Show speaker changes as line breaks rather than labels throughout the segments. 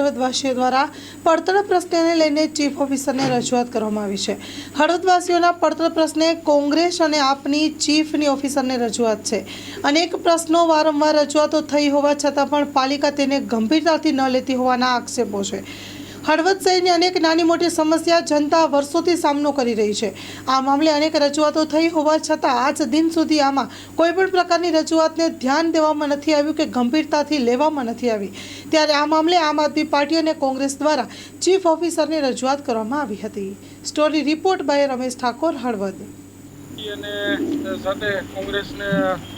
હળવદવાસીઓ દ્વારા પડતર પ્રશ્નને લઈને ચીફ ઓફિસરને રજૂઆત કરવામાં આવી છે. હળવદવાસીઓના પડતર પ્રશ્ને કોંગ્રેસ અને આપની ચીફની ઓફિસરને રજૂઆત છે. અનેક પ્રશ્નો વારંવાર રજૂઆતો થઈ હોવા છતાં પણ પાલિકા તેને ગંભીરતાથી ન લેતી હોવાના આક્ષેપો છે. હળવદ શહેરની અનેક નાની મોટી સમસ્યા જનતા વર્ષોથી સામનો કરી રહી છે. આ મામલે અનેક રજૂઆતો થઈ હોવા છતાં આજ દિન સુધી આમાં કોઈપણ પ્રકારની રજૂઆતને ધ્યાન દેવામાં નથી આવ્યું કે ગંભીરતાથી લેવામાં નથી આવી. ત્યારે આ મામલે આમ આદમી પાર્ટી અને કોંગ્રેસ દ્વારા ચીફ ઓફિસરને રજૂઆત કરવામાં આવી હતી. Story report by Ramesh Thakor, Halvad.
અને સાથે કોંગ્રેસને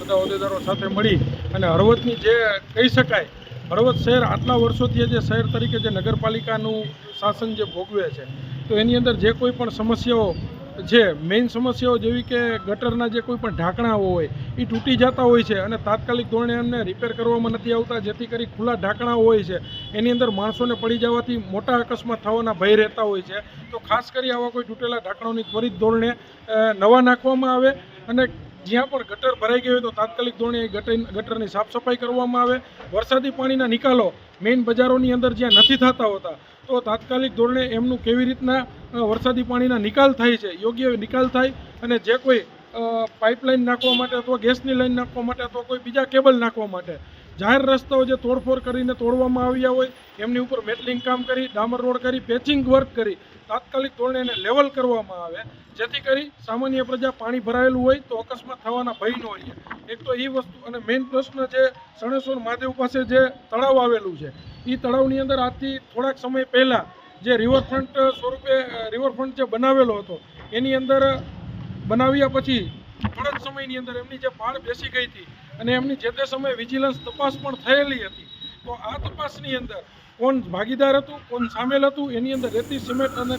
બધા હોદ્દેદારો સાથે મળી અને હળવદની જે કહી શકાય હળવદ શહેર આટલા વર્ષોથી જે શહેર તરીકે જે નગરપાલિકાનું શાસન જે ભોગવે છે, તો એની અંદર જે કોઈ પણ સમસ્યાઓ છે મેઇન સમસ્યાઓ જેવી કે ગટરના જે કોઈ પણ ઢાંકણાઓ હોય એ તૂટી જતા હોય છે અને તાત્કાલિક ધોરણે એમને રિપેર કરવામાં નથી આવતા, જેથી કરી ખુલ્લા ઢાંકણાઓ હોય છે, એની અંદર માણસોને પડી જવાથી મોટા અકસ્માત થવાના ભય રહેતા હોય છે. તો ખાસ કરી આવા કોઈ તૂટેલા ઢાંકણાઓની ત્વરિત ધોરણે નવા નાખવામાં આવે અને જ્યાં પણ ગટર ભરાઈ ગયો હોય તો તાત્કાલિક ધોરણે ગટરની સાફ સફાઈ કરવામાં આવે. વરસાદી પાણીના નિકાલો મેઇન બજારોની અંદર જ્યાં નથી થતા હોતા, તો તાત્કાલિક ધોરણે એમનું કેવી રીતના વરસાદી પાણીના નિકાલ થાય છે, યોગ્ય નિકાલ થાય અને જે કોઈ પાઇપલાઇન નાખવા માટે અથવા ગેસની લાઈન નાખવા માટે અથવા કોઈ બીજા કેબલ નાખવા માટે જાહેર રસ્તાઓ જે તોડફોડ કરીને તોડવામાં આવ્યા હોય, એમની ઉપર મેટલિંગ કામ કરી, ડામર રોડ કરી, પેચિંગ વર્ક કરી, તાત્કાલિક ધોરણે એને લેવલ કરવામાં આવે. જેથી કરી સામાન્ય પ્રજા પાણી ભરાયેલું હોય તો અકસ્માત થવાના ભય ન હોય એક તો એ વસ્તુ, અને મેઇન પ્રશ્ન જે શણેશ્વર મહાદેવ પાસે જે તળાવ આવેલું છે એ તળાવની અંદર આજથી થોડાક સમય પહેલાં જે રિવરફ્રન્ટ સ્વરૂપે રિવરફ્રન્ટ જે બનાવેલો હતો, એની અંદર બનાવ્યા પછી થોડા સમયની અંદર એમની જે પાળ બેસી ગઈ હતી અને એમની જે તે સમયે વિજિલન્સ તપાસ પણ થયેલી હતી. તો આ તપાસની અંદર કોણ ભાગીદાર હતું, કોણ સામેલ હતું, એની અંદર રેતી, સિમેન્ટ અને